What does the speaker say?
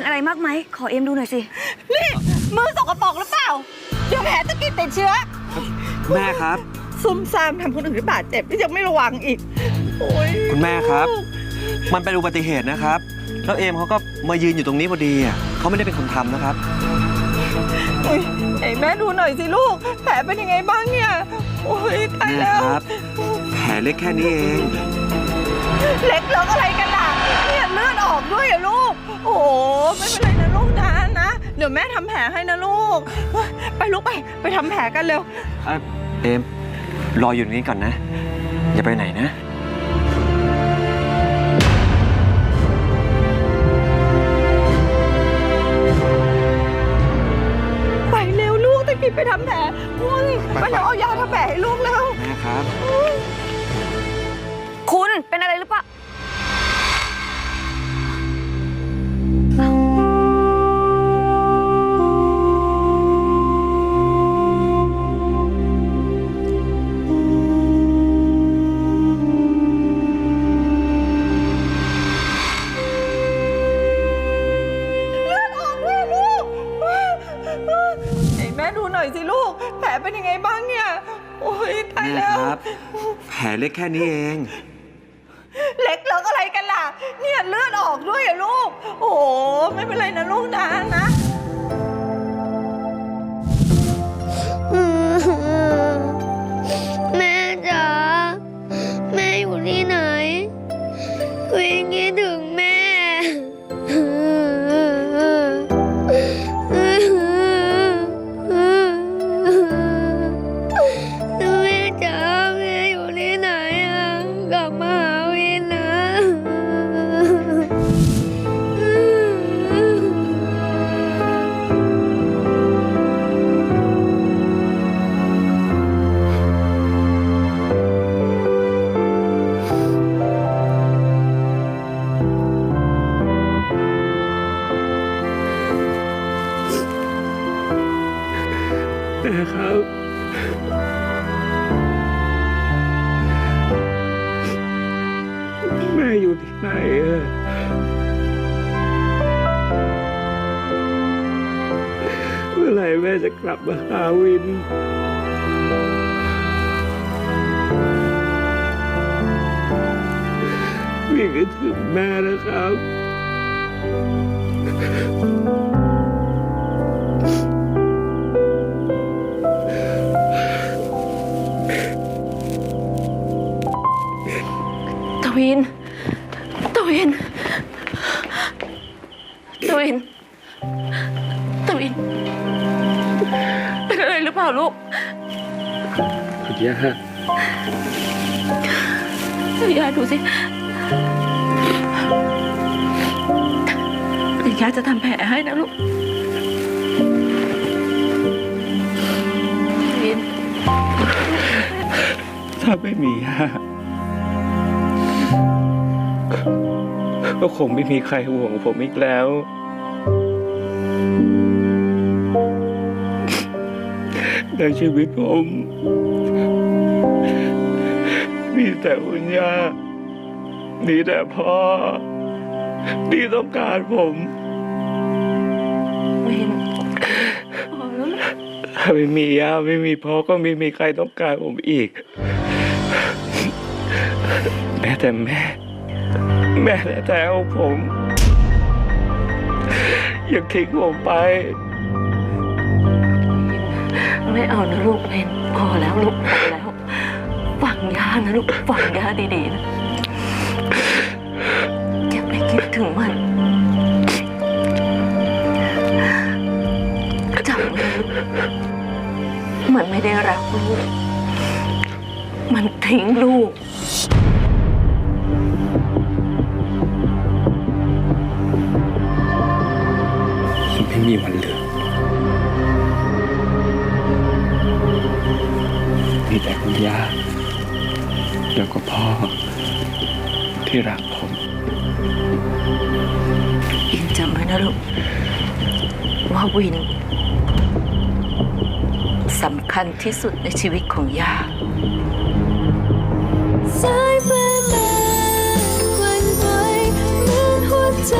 เป็นอะไรมากไหม ขอเอ็มดูหน่อยสิ นี่ มือสกปรกหรือเปล่า เดี๋ยวแผลจะกินติดเชื้อ แม่ครับ ซุ่มซ่ามทำคนอื่นให้บาดเจ็บที่ยังไม่ระวังอีก โอ้ยคุณแม่ครับ มันเป็นอุบัติเหตุนะครับ แล้วเอมเขาก็มายืนอยู่ตรงนี้พอดีอะเขาไม่ได้เป็นคนทำนะครับอุ๊ยไหนแม่ดูหน่อยสิลูก แผลเป็นยังไงบ้างเนี่ย โอ้ยตายแม่แล้ว ครับ แผลเล็กแค่นี้เอง เล็กเลิกอะไรกันล่ะเนี่ยเลือดออกด้วยอะลูก โอ้โห ไม่เป็นไรนะลูกนะนะ เดี๋ยวแม่ทำแผลให้นะลูก ไปลูกไปไปทำแผลกันเร็ว เอมรออยู่ตรงนี้ก่อนนะ อย่าไปไหนนะ ไปเร็วลูกตะกี้ไปทำแผลคุณไปแล้วเอายาทำแผลให้ลูกแล้ว แม่ครับ คุณเป็นอะไรหรือเปล่า น่อยสิลูก แผลเป็นยังไงบ้างเนี่ย โอ้ยตายแม่แล้ว ครับ แผลเล็กแค่นี้เอง เล็กเลิกอะไรกันล่ะ เนี่ยเลือดออกด้วยอะลูก โอ้โหไม่เป็นไรนะลูกนะนะ แม่อยู่ที่ไหนเอะเมื่อไหร่แม่จะกลับมาหาวินวินก็ถึงแม่นะครับ วินตวิน เป็นอะไรหรือเปล่าลูกคุณย่ายายดูสิเดี๋ยวยายจะทำแผลให้นะลูกตวินถ้าไม่มีย่าก็คงไม่มีใครห่วงผมอีกแล้ว ในชีวิตผม มีแต่คุณย่ามีแต่พ่อที่ต้องการผมวินพอแล้วลูกถ้าไม่มีย่าไม่มีพ่อก็ไม่มีใครต้องการผมอีก แม้แต่แม่ แม่แต่เอาผมยังทิ้งผมไปไม่ เอานะลูกเพนพอแล้วลูกพอแล้วฟังยานะลูกฟังยาดีๆนะอย่าไปคิดถึงมันจำไว้ลูกมันไม่ได้รักลูกมันทิ้งลูกไม่มีวันเหลือ คุณย่าแล้วก็พ่อที่รักผมอินจำไว้นะลูกว่าวินสำคัญที่สุดในชีวิตของย่าสายฟ้ามาวันไหวเหมือนหัวใจ